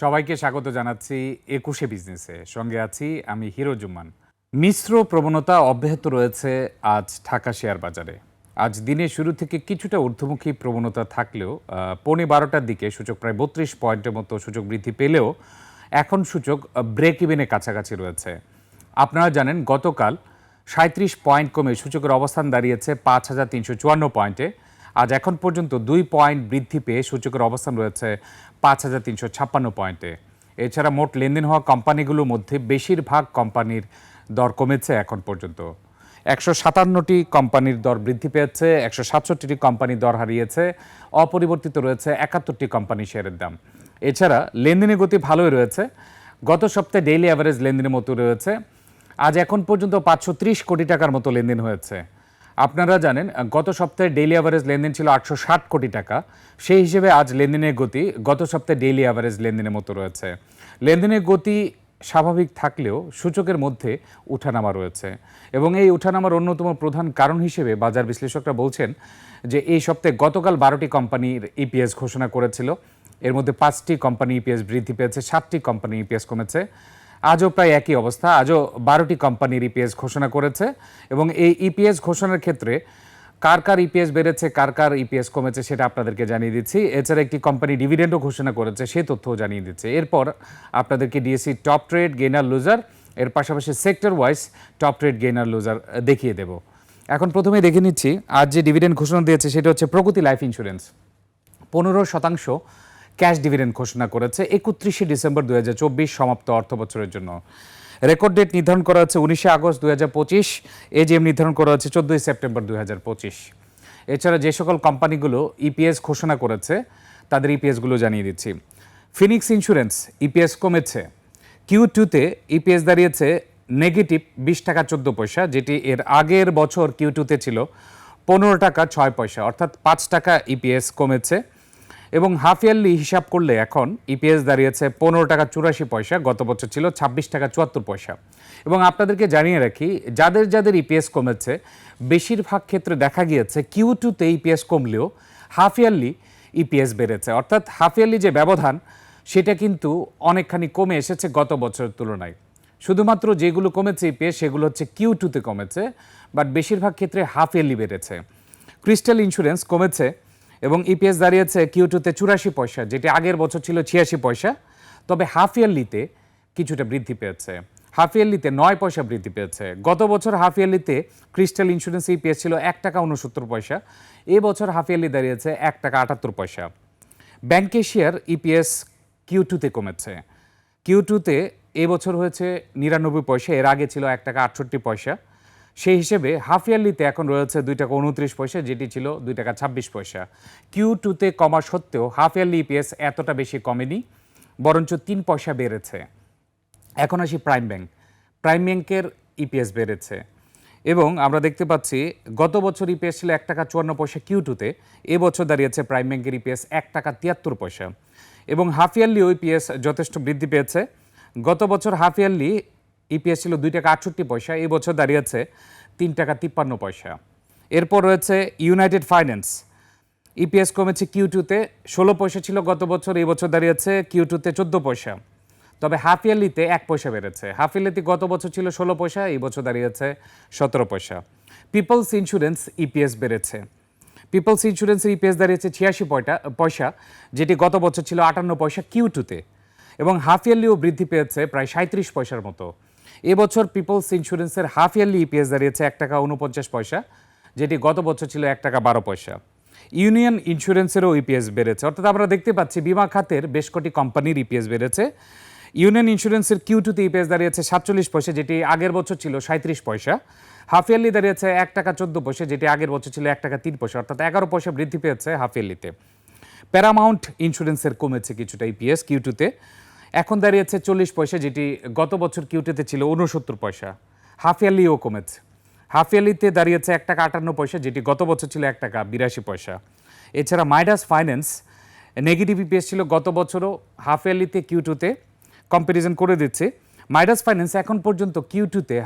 সবাইকে স্বাগত জানাচ্ছি একুশে বিজনেসে। সঙ্গে আছি আমি হিরো জুম্মান। মিশ্র প্রবণতা অব্যাহত রয়েছে আজ ঢাকা শেয়ার বাজারে। আজ দিনের শুরু থেকে কিছুটা ঊর্ধ্বমুখী প্রবণতা থাকলেও পৌনে বারোটার দিকে সূচক প্রায় বত্রিশ পয়েন্টের মতো সূচক বৃদ্ধি পেলেও, এখন সূচক ব্রেক ইভেনের কাছাকাছি রয়েছে। আপনারা জানেন, গতকাল সাঁত্রিশ পয়েন্ট কমে সূচকের অবস্থান দাঁড়িয়েছে পাঁচ হাজার তিনশো চুয়ান্ন পয়েন্টে। আজ এখন পর্যন্ত দুই পয়েন্ট বৃদ্ধি পেয়ে সূচকের অবস্থান রয়েছে পাঁচ হাজার তিনশো ছাপ্পান্ন পয়েন্টে। এছাড়া মোট লেনদেন হওয়া কোম্পানিগুলোর মধ্যে বেশিরভাগ কোম্পানির দর কমেছে এখন পর্যন্ত। একশো সাতান্নটি কোম্পানির দর বৃদ্ধি পেয়েছে, একশো সাতষট্টিটি কোম্পানির দর হারিয়েছে, অপরিবর্তিত রয়েছে একাত্তরটি কোম্পানি শেয়ারের দাম। এছাড়া লেনদেনের গতি ভালোই রয়েছে, গত সপ্তাহে ডেইলি অ্যাভারেজ লেনদেনের মতো রয়েছে, আজ এখন পর্যন্ত পাঁচশো ত্রিশ কোটি টাকার মতো লেনদেন হয়েছে। আপনারা জানেন, গত সপ্তাহে ডেইলি অ্যাভারেজ লেনদেন ছিল আটশো ষাট কোটি টাকা। সেই হিসেবে আজ লেনদেনের গতি গত সপ্তাহে ডেইলি অ্যাভারেজ লেনদেনের মতো রয়েছে। লেনদেনের গতি স্বাভাবিক থাকলেও সূচকের মধ্যে উঠানামা রয়েছে এবং এই উঠানামার অন্যতম প্রধান কারণ হিসেবে বাজার বিশ্লেষকরা বলছেন যে এই সপ্তাহে গতকাল বারোটি কোম্পানির ইপিএস ঘোষণা করেছিল। এর মধ্যে পাঁচটি কোম্পানি ইপিএস বৃদ্ধি পেয়েছে, সাতটি কোম্পানি ইপিএস কমেছে। আজও প্রায় একই অবস্থা। আজও বারোটি কোম্পানির ইপিএস ঘোষণা করেছে এবং এই ইপিএস ঘোষণার ক্ষেত্রে কার কার ইপিএস বেড়েছে, কার কার ইপিএস কমেছে সেটা আপনাদেরকে জানিয়ে দিচ্ছি। এছাড়া একটি কোম্পানি ডিভিডেন্ডও ঘোষণা করেছে, সে তথ্যও জানিয়ে দিচ্ছে। এরপর আপনাদেরকে DSC top trade gainer loser এর পাশাপাশি sector wise top trade gainer loser দেখিয়ে দেব। এখন প্রথমে দেখে নিচ্ছি, আজ যে ডিভিডেন্ড ঘোষণা দিয়েছে সেটা হচ্ছে প্রগতি লাইফ ইন্স্যুরেন্স। পনেরো শতাংশ ক্যাশ ডিভিডেন্ড ঘোষণা করেছে। একত্রিশে ডিসেম্বর দু হাজার চব্বিশ সমাপ্ত অর্থ বছরের জন্য। রেকর্ড ডেট নির্ধারণ করা হচ্ছে উনিশে আগস্ট দু হাজার পঁচিশ। এজিএম নির্ধারণ করা হচ্ছে চোদ্দোই সেপ্টেম্বর দু হাজার পঁচিশ। এছাড়া যে সকল কোম্পানিগুলো ইপিএস ঘোষণা করেছে, তাদের ইপিএসগুলো জানিয়ে দিচ্ছি। ফিনিক্স ইন্স্যুরেন্স ইপিএস কমেছে। কিউ টুতে ইপিএস দাঁড়িয়েছে নেগেটিভ বিশ টাকা চোদ্দ পয়সা, যেটি এর আগের বছর কিউ টুতে ছিল পনেরো টাকা ছয় পয়সা, অর্থাৎ পাঁচ টাকা ইপিএস কমেছে। এবং হাফ ইয়ারলি হিসাব করলে এখন ইপিএস দাঁড়িয়েছে পনেরো টাকা চুরাশি পয়সা, গত বছর ছিল ছাব্বিশ টাকা চুয়াত্তর পয়সা। এবং আপনাদেরকে জানিয়ে রাখি, যাদের যাদের ইপিএস কমেছে, বেশিরভাগ ক্ষেত্রে দেখা গিয়েছে কিউ টুতে ইপিএস কমলেও হাফ ইয়ারলি ইপিএস বেড়েছে। অর্থাৎ হাফ ইয়ারলি যে ব্যবধান, সেটা কিন্তু অনেকখানি কমে এসেছে গত বছরের তুলনায়। শুধুমাত্র যেগুলো কমেছে ইপিএস সেগুলো হচ্ছে কিউ টুতে কমেছে, বাট বেশিরভাগ ক্ষেত্রে হাফ ইয়ারলি বেড়েছে। ক্রিস্টাল ইন্স্যুরেন্স কমেছে এবং ইপিএস দাঁড়িয়েছে কিউ টুতে চুরাশি পয়সা, যেটি আগের বছর ছিল ছিয়াশি পয়সা। তবে হাফ ইয়ারলিতে কিছুটা বৃদ্ধি পেয়েছে। হাফ ইয়ারলিতে নয় পয়সা বৃদ্ধি পেয়েছে। গত বছর হাফ ইয়ারলিতে ক্রিস্টাল ইন্স্যুরেন্স ইপিএস ছিল এক টাকা উনসত্তর পয়সা। এ বছর হাফ ইয়ারলি দাঁড়িয়েছে এক টাকা আটাত্তর পয়সা। ব্যাংক এশিয়ার ইপিএস কিউ টুতে কমেছে। কিউ টুতে এবছর হয়েছে নিরানব্বই পয়সা, এর আগে ছিল এক টাকা আটষট্টি পয়সা। সেই হিসেবে হাফ ইয়ারলিতে এখন রয়েছে দুই টাকা উনত্রিশ পয়সা, যেটি ছিল দুই টাকা ছাব্বিশ পয়সা। কিউ টুতে কমা সত্ত্বেও হাফ ইয়ারলি ইপিএস এতটা বেশি কমেনি, বরঞ্চ তিন পয়সা বেড়েছে। এখন আসি প্রাইম ব্যাংক প্রাইম ব্যাংকের ইপিএস বেড়েছে। এবং আমরা দেখতে পাচ্ছি গত বছর ইপিএস ছিল এক টাকা চুয়ান্ন পয়সা কিউ টুতে এবছর দাঁড়িয়েছে প্রাইম ব্যাংকের ইপিএস এক টাকা তিয়াত্তর পয়সা। এবং হাফ ইয়ারলি ইপিএস যথেষ্ট বৃদ্ধি পেয়েছে। গত বছর হাফ ইয়ারলি ইপিএস ছিল দুই টাকা আটষট্টি পয়সা, এই বছর দাঁড়িয়েছে তিন টাকা তিপ্পান্ন পয়সা। এরপর রয়েছে ইউনাইটেড ফাইন্যান্স ইপিএস কমেছে কিউ টুতে ষোলো পয়সা ছিল গত বছর, এই বছর দাঁড়িয়েছে কিউ টুতে চোদ্দ পয়সা। তবে হাফ ইয়ারলিতে এক পয়সা বেড়েছে। হাফ ইয়ারলিতে গত বছর ছিল ষোলো পয়সা, এই বছর দাঁড়িয়েছে সতেরো পয়সা। পিপলস ইন্স্যুরেন্স ইপিএস বেড়েছে। পিপলস ইন্স্যুরেন্সের ইপিএস দাঁড়িয়েছে ছিয়াশি পয়টা, পয়সা, যেটি গত বছর ছিল আটান্ন পয়সা কিউ টুতে এবং হাফ ইয়ারলিও বৃদ্ধি পেয়েছে প্রায় সাঁত্রিশ পয়সার মতো। এবছর পিপলস ইন্স্যুরেন্সের হাফ ইয়ারলি ইপিএস দাঁড়িয়েছে এক টাকা উনপঞ্চাশ পয়সা, যেটি গত বছর ছিল এক টাকা বারো পয়সা। ইউনিয়ন ইন্স্যুরেন্সেরও ইপিএস বেড়েছে। অর্থাৎ আমরা দেখতে পাচ্ছি বিমা খাতের বেশ কটি কোম্পানির ইপিএস বেড়েছে। ইউনিয়ন ইন্স্যুরেন্সের কিউ টুতে ইপিএস দাঁড়িয়েছে সাতচল্লিশ পয়সা, যেটি আগের বছর ছিল সাঁত্রিশ পয়সা। হাফ ইয়ারলি দাঁড়িয়েছে এক টাকা চোদ্দ পয়সা, যেটি আগের বছর ছিল এক টাকা তিন পয়সা, অর্থাৎ এগারো পয়সা বৃদ্ধি পেয়েছে হাফ ইয়ারলিতে। প্যারামাউন্ট ইন্স্যুরেন্সের কমেছে কিছুটা ইপিএস কিউ টুতে। এখন দাঁড়িয়েছে চল্লিশ পয়সা, যেটি গত বছর কিউটিতে ছিল উনসত্তর পয়সা। হাফ ইয়ারলিও কমেছে হাফ ইয়ারলিতে দাঁড়িয়েছে এক টাকা আটান্ন পয়সা, যেটি গত বছর ছিল এক টাকা বিরাশি পয়সা। এছাড়া মাইডাস ফাইন্যান্স নেগেটিভ ইপিএস ছিল গত বছরও হাফ ইয়ারলিতে কিউ টুতে কম্প্যারিজন করে দিচ্ছে। মাইডাস ফাইন্যান্স এখন পর্যন্ত কিউ টুতে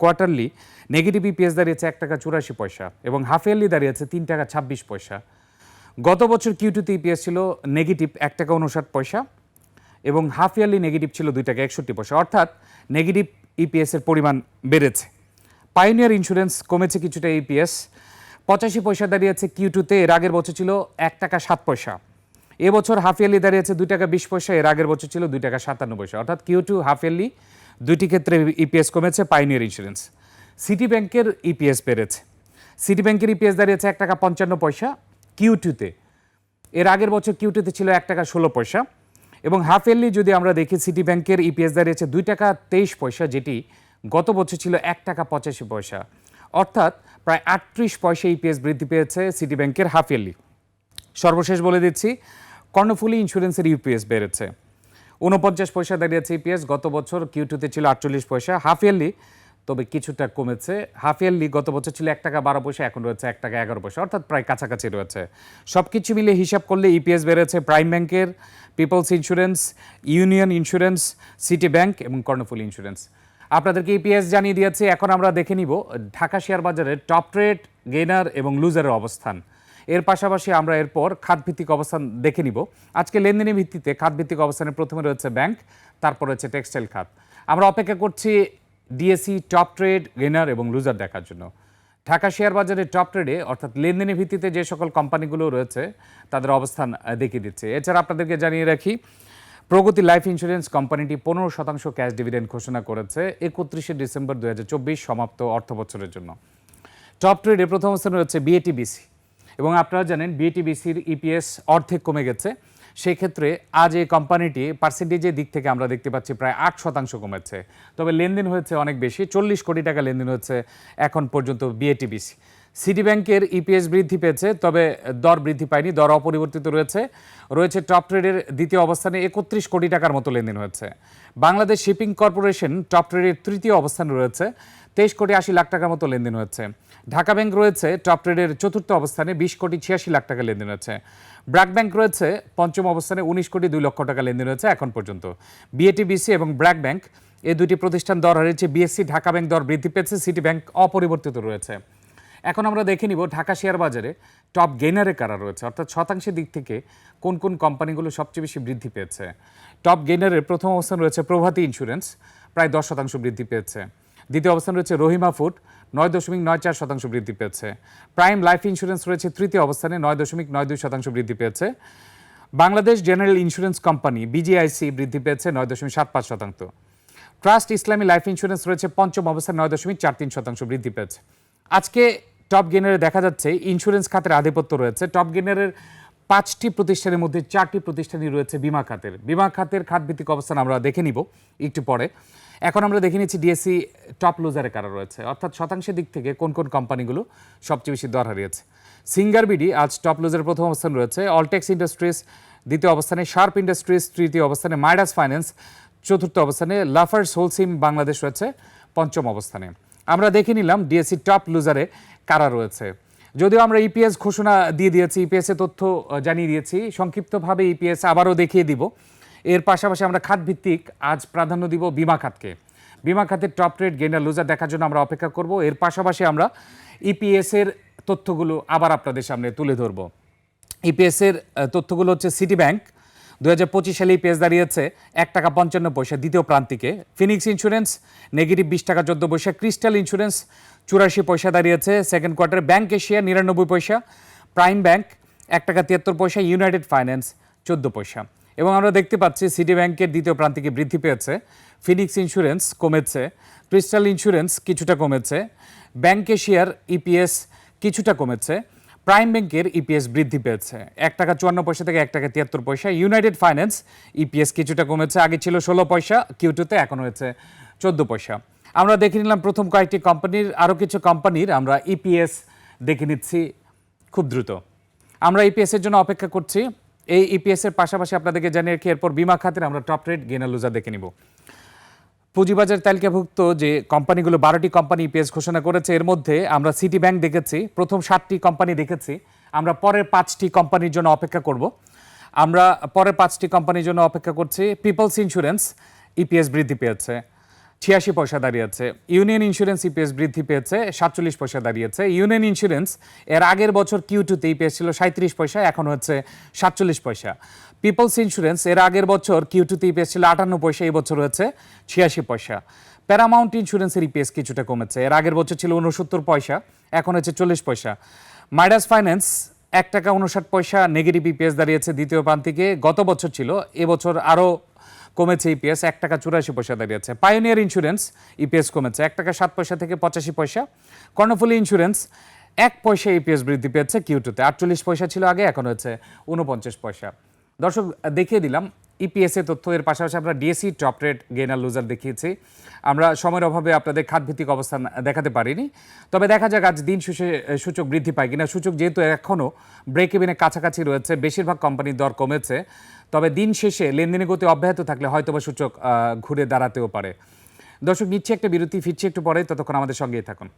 কোয়ার্টারলি নেগেটিভ ইপিএস দাঁড়িয়েছে এক টাকা চুরাশি পয়সা এবং হাফ ইয়ারলি দাঁড়িয়েছে তিন টাকা ছাব্বিশ পয়সা। গত বছর কিউ টুতে ইপিএস ছিল নেগেটিভ এক টাকা উনষাট পয়সা। এবং হাফ ইয়ারলি নেগেটিভ ছিল দুই টাকা একষট্টি পয়সা। অর্থাৎ নেগেটিভ ইপিএসের পরিমাণ বেড়েছে। পাইনিয়ার ইন্স্যুরেন্স কমেছে কিছুটা ইপিএস পঁচাশি পয়সা দাঁড়িয়েছে কিউ টুতে এর আগের বছর ছিল এক টাকা সাত পয়সা। এবছর হাফ ইয়ারলি দাঁড়িয়েছে দুই টাকা বিশ পয়সা, এর আগের বছর ছিল দুই টাকা সাতান্ন পয়সা। অর্থাৎ কিউ টু হাফ ইয়ারলি দুইটি ক্ষেত্রে ইপিএস কমেছে পাইনিয়ার ইন্স্যুরেন্স সিটি ব্যাংকের ইপিএস বেড়েছে। সিটি ব্যাংকের ইপিএস দাঁড়িয়েছে এক টাকা পঞ্চান্ন পয়সা কিউ টুতে এর আগের বছর কিউ টুতে ছিল এক টাকা ষোলো পয়সা। এবং হাফ ইয়ারলি যদি আমরা দেখি সিটি ব্যাংকের ইপিএস দাঁড়িয়েছে দুই টাকা তেইশ পয়সা, যেটি গত বছর ছিল এক টাকা পঁচাশি পয়সা। অর্থাৎ প্রায় আটত্রিশ পয়সা ইপিএস বৃদ্ধি পেয়েছে সিটি ব্যাংকের হাফ ইয়ারলি সর্বশেষ বলে দিচ্ছি, কর্ণফুলি ইন্স্যুরেন্সের ইউপিএস বেড়েছে। উনপঞ্চাশ পয়সা দাঁড়িয়েছে ইপিএস গত বছর কিউ টুতে ছিল আটচল্লিশ পয়সা। হাফ ইয়ারলি তবে কিছুটা কমেছে। হাফ ইয়ারলি গত বছর ছিল এক টাকা বারো পয়সা, এখন রয়েছে এক টাকা এগারো পয়সা, অর্থাৎ প্রায় কাছাকাছি রয়েছে। সব কিছু মিলে হিসাব করলে ইপিএস বেড়েছে প্রাইম ব্যাংকের, peoples insurance, union insurance, city bank এবং কর্ণফুল ইন্স্যুরেন্স। আপনাদেরকে ইপিএস জানিয়ে দিয়েছে, এখন আমরা দেখে নিব ঢাকা শেয়ার বাজারের টপ ট্রেড, গেইনার এবং লুজারের অবস্থান। এর পাশাপাশি আমরা এরপর খাতভিত্তিক অবস্থান দেখে নিব। আজকে লেনদেনের ভিত্তিতে খাতভিত্তিক অবস্থানে প্রথমে রয়েছে ব্যাংক, তারপর রয়েছে টেক্সটাইল খাত। আমরা অপেক্ষা করছি ডিএসসি টপ ট্রেড গেনার এবং লুজার দেখার জন্য। ঢাকা শেয়ার বাজারে টপ ট্রেডে অর্থাৎ লেনদেনের ভিত্তিতে যে সকল কোম্পানিগুলো রয়েছে, তাদের অবস্থান দেখিয়ে দিচ্ছে। এছাড়া আপনাদেরকে জানিয়ে রাখি, প্রগতি লাইফ ইন্স্যুরেন্স কোম্পানিটি পনেরো শতাংশ ক্যাশ ডিভিডেন্ড ঘোষণা করেছে একত্রিশে ডিসেম্বর দু হাজার চব্বিশ সমাপ্ত অর্থ বছরের জন্য। টপ ট্রেডে প্রথম অবস্থানে রয়েছে বিএটিবিসি এবং আপনারা জানেন বিএটিবিসির ইপিএস অর্ধেক কমে গেছে। সেই ক্ষেত্রে আজ এই কোম্পানিটি পার্সেন্টেজের দিক থেকে আমরা দেখতে পাচ্ছি প্রায় আট শতাংশ কমেছে। তবে লেনদেন হয়েছে অনেক বেশি, চল্লিশ কোটি টাকা লেনদেন হচ্ছে এখন পর্যন্ত বিএটিবিসি সিটি ব্যাংকের ইপিএস বৃদ্ধি পেয়েছে, তবে দর বৃদ্ধি পায়নি, দর অপরিবর্তিত রয়েছে। রয়েছে টপ ট্রেডের দ্বিতীয় অবস্থানে একত্রিশ কোটি টাকার মতো লেনদেন হয়েছে। বাংলাদেশ শিপিং কর্পোরেশন টপ ট্রেডের তৃতীয় অবস্থানে রয়েছে। তেইশ কোটি আশি লাখ টাকার মতো লেনদেন হচ্ছে ঢাকা ব্যাংক রয়েছে, টপ ট্রেডের চতুর্থ অবস্থানে বিশ কোটি ছিয়াশি লাখ টাকা লেনদেন হচ্ছে ব্র্যাক ব্যাংক রয়েছে, পঞ্চম অবস্থানে উনিশ কোটি দুই লক্ষ টাকা লেনদেন হয়েছে এখন পর্যন্ত। বিএটিবিসি এবং ব্র্যাক ব্যাংক, এই দুটি প্রতিষ্ঠান দর হারিয়েছে। বিএসসি, ঢাকা ব্যাংক দর বৃদ্ধি পেয়েছে, সিটি ব্যাংক অপরিবর্তিত রয়েছে। এখন আমরা দেখে নিব ঢাকা শেয়ার বাজারে টপ গেইনারে কারা রয়েছে, অর্থাৎ শতাংশের দিক থেকে কোন কোন কোম্পানিগুলো সবচেয়ে বেশি বৃদ্ধি পেয়েছে। টপ গেইনারের প্রথম অবস্থান রয়েছে প্রভাতী ইন্স্যুরেন্স, প্রায় দশ শতাংশ বৃদ্ধি পেয়েছে। দ্বিতীয় অবস্থান রয়েছে রহিমা ফুড, নয় দশমিক নয় চার শতাংশ বৃদ্ধি পেয়েছে। প্রাইম লাইফ ইন্স্যুরেন্স রয়েছে তৃতীয় অবস্থানে, নয় দশমিক নয় দুই শতাংশ বৃদ্ধি পেয়েছে। Bangladesh general insurance company BGIC বৃদ্ধি পেয়েছে নয় দশমিক সাত পাঁচ শতাংশ। ট্রাস্ট ইসলামী লাইফ ইন্স্যুরেন্স রয়েছে পঞ্চম অবস্থায় নয় দশমিক চার তিন শতাংশ বৃদ্ধি পেয়েছে। আজকে টপ গেনারে দেখা যাচ্ছে, ইন্স্যুরেন্স খাতের আধিপত্য রয়েছে। টপ গেনারের পাঁচটি প্রতিষ্ঠানের মধ্যে চারটি প্রতিষ্ঠানই রয়েছে বিমা খাতের। বিমা খাতের খাতভিত্তিক অবস্থান আমরা দেখে নিব একটু পরে। এখন আমরা দেখে নিচ্ছি ডিএসসি টপ লুজারে কারা রয়েছে। অর্থাৎ শতাংশের দিক থেকে কোন কোন কোম্পানিগুলো সবচেয়ে বেশি দর হারিয়েছে। সিঙ্গার বিডি আজ টপ লুজারের প্রথম অবস্থান রয়েছে। অলটেক্স ইন্ডাস্ট্রিজ দ্বিতীয় অবস্থানে শার্প ইন্ডাস্ট্রিজ তৃতীয় অবস্থানে মাইডাস ফাইন্যান্স চতুর্থ অবস্থানে লাফার্স হোলসিম বাংলাদেশ রয়েছে পঞ্চম অবস্থানে। আমরা দেখে নিলাম ডিএসসি টপ লুজারে কারা রয়েছে। যদিও আমরা ইপিএস ঘোষণা দিয়ে দিয়েছি ইপিএস এর তথ্য জানিয়ে দিয়েছি, সংক্ষিপ্তভাবে ইপিএস আবারও দেখিয়ে দিব। এর পাশাপাশি আমরা খাত ভিত্তিক আজ প্রাধান্য দিব বিমা খাতকে। বিমা খাতের টপ রেট গেইনার লুজার দেখার জন্য আমরা অপেক্ষা করব। এর পাশাপাশি আমরা ইপিএস এর তথ্যগুলো আবার আপনাদের সামনে তুলে ধরব। ইপিএস এর তথ্যগুলো হচ্ছে সিটি ব্যাংক দু হাজার পঁচিশ সালে ইপিএস দাঁড়িয়েছে এক টাকা পঞ্চান্ন পয়সা দ্বিতীয় প্রান্তিকে। ফিনিক্স ইন্স্যুরেন্স নেগেটিভ বিশ টাকা চোদ্দ পয়সা। ক্রিস্টাল ইন্স্যুরেন্স চুরাশি পয়সা দাঁড়িয়েছে। সেকেন্ড কোয়ার্টার ব্যাংক এশিয়া নিরানব্বই পয়সা। প্রাইম ব্যাংক এক টাকা তিয়াত্তর পয়সা। ইউনাইটেড ফাইন্যান্স চোদ্দ পয়সা। এবং আমরা দেখতে পাচ্ছি সিটি ব্যাংকের দ্বিতীয় প্রান্তিকে বৃদ্ধি পেয়েছে। ফিনিক্স ইন্স্যুরেন্স কমেছে। ক্রিস্টাল ইন্স্যুরেন্স কিছুটা কমেছে। ব্যাংক এশিয়ার ইপিএস কিছুটা কমেছে। প্রাইম ব্যাংকের ইপিএস বৃদ্ধি পেয়েছে। এক টাকা চুয়ান্ন পয়সা থেকে এক টাকা তিয়াত্তর পয়সা। ইউনাইটেড ফাইন্যান্স ইপিএস কিছুটা কমেছে। আগে ছিল ষোলো পয়সা কিউটুতে এখন হয়েছে চোদ্দ পয়সা। আমরা দেখে নিলাম প্রথম কয়েকটি কোম্পানির আরও কিছু কোম্পানির আমরা ইপিএস দেখে নিচ্ছি খুব দ্রুত। আমরা ইপিএসের জন্য অপেক্ষা করছি। এই ইপিএস এর পাশাপাশি আপনাদেরকে জানিয়ে রাখি, এরপর বিমা খাতের আমরা টপ রেট গেনার লুজার দেখে নিব। পুঁজিবাজার তালিকাভুক্ত যে কোম্পানিগুলো, বারোটি কোম্পানি ইপিএস ঘোষণা করেছে, এর মধ্যে আমরা সিটি ব্যাংক দেখেছি, প্রথম সাতটি কোম্পানি দেখেছি, আমরা পরের পাঁচটি কোম্পানির জন্য অপেক্ষা করব। আমরা পরের পাঁচটি কোম্পানির জন্য অপেক্ষা করছি পিপলস ইন্স্যুরেন্স ইপিএস বৃদ্ধি পেয়েছে। ছিয়াশি পয়সা দাঁড়িয়েছে। ইউনিয়ন ইন্স্যুরেন্স ইপিএস বৃদ্ধি পেয়েছে, সাতচল্লিশ পয়সা দাঁড়িয়েছে। ইউনিয়ন ইন্স্যুরেন্স এর আগের বছর কিউ টুতে ইপিএস ছিল সাঁত্রিশ পয়সা, এখন হচ্ছে সাতচল্লিশ পয়সা। পিপলস ইন্স্যুরেন্স এর আগের বছর কিউ টুতে ইপিএস ছিল আটান্ন পয়সা, এই বছর হচ্ছে ছিয়াশি পয়সা। প্যারামাউন্ট ইন্স্যুরেন্সের ইপিএস কিছুটা কমেছে, এর আগের বছর ছিল উনসত্তর পয়সা, এখন হচ্ছে চল্লিশ পয়সা। মাইডাস ফাইন্যান্স এক টাকা উনষাট পয়সা নেগেটিভ ইপিএস দাঁড়িয়েছে দ্বিতীয় প্রান্তিকে, গত বছর ছিল, এবছর আরও কমেছে ইপিএস এক টাকা চুরাশি পয়সা দাঁড়িয়েছে। পায়োনিয়ার ইন্স্যুরেন্স ইপিএস কমেছে, এক টাকা সাত পয়সা থেকে পঁচাশি পয়সা। কর্ণফুলি ইন্স্যুরেন্স এক পয়সা ইপিএস বৃদ্ধি পেয়েছে কিউটুতে আটচল্লিশ পয়সা ছিল আগে, এখন হচ্ছে উনপঞ্চাশ পয়সা। দর্শক, দেখিয়ে দিলাম ইপিএস এর তথ্য এর পাশাপাশি আমরা DSC top rate gainer loser দেখিয়েছি। আমরা সময়ের অভাবে আপনাদের খাতভিত্তিক অবস্থান দেখাতে পারিনি। তবে দেখা যাক, আজ দিন শেষে সূচক বৃদ্ধি পায় কিনা। সূচক যেহেতু এখনও ব্রেক ইভেনের কাছাকাছি রয়েছে, বেশিরভাগ কোম্পানির দর কমেছে। তবে দিন শেষে লেনদেনের গতি অব্যাহত থাকলে হয়তোবা সূচক ঘুরে দাঁড়াতেও পারে। দর্শক, নিচ্ছে একটা বিরতি, ফিরছি একটু পরে। ততক্ষণ আমাদের সঙ্গেই থাকুন।